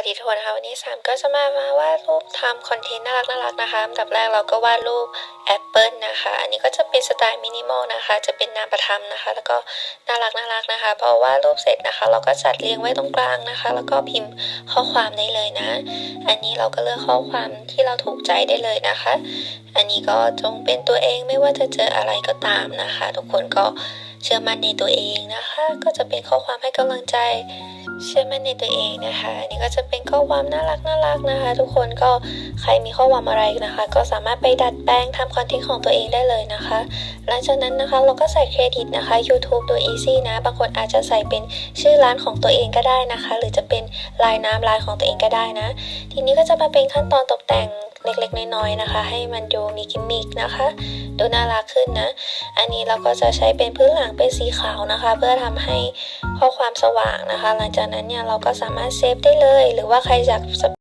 วัสดีทุกคนนะคะวันนี้สามก็จะมามาวาดรูปทำคอนเทนต์น่ารักน่ารักนะคะอันดับแรกเราก็วาดรูปแอปเปิลนะคะ อันนี้ก็จะเป็นสไตล์มินิมอลนะคะ จะเป็นนามประทับนะคะ แล้วก็น่ารักน่ารักนะคะพอวาดรูปเสร็จนะคะ เราก็จัดเรียงไว้ตรงกลางนะคะ แล้วก็พิมพ์ข้อความได้เลยนะ อันนี้เราก็เลือกข้อความที่เราถูกใจได้เลยนะคะ อันนี้ก็จงเป็นตัวเองไม่ว่าจะเจออะไรก็ตามนะคะ ทุกคนก็ เชื่อมั่นในตัวเองนะคะ ก็จะเป็นข้อความให้กำลังใจ เชื่อมั่นในตัวเองนะคะนนี้ก็จะเป็นข้อความน่ารักน่ารักนะคะ ทุกคนก็ใครมีข้อความอะไรนะคะ ก็สามารถไปดัดแปลงทำคอนเทนต์ของตัวเองได้เลยนะคะ หลังจากนั้นนะคะเราก็ใส่เครดิตนะคะ YouTube โดย Easy นะ บางคนอาจจะใส่เป็นชื่อร้านของตัวเองก็ได้นะคะ หรือจะเป็นลายน้ำลายของตัวเองก็ได้นะ ทีนี้ก็จะมาเป็นขั้นตอนตกแต่ง เล็กๆน้อยๆนะคะ ให้มันดูมีกิมมิกนะคะ ดูน่ารักขึ้นนะ อันนี้เราก็จะใช้เป็นพื้นหลังเป็นสีขาวนะคะ เพื่อทำให้ข้อความสว่างนะคะ หลังจากนั้นเนี่ยเราก็สามารถเซฟได้เลย หรือว่าใครอยาก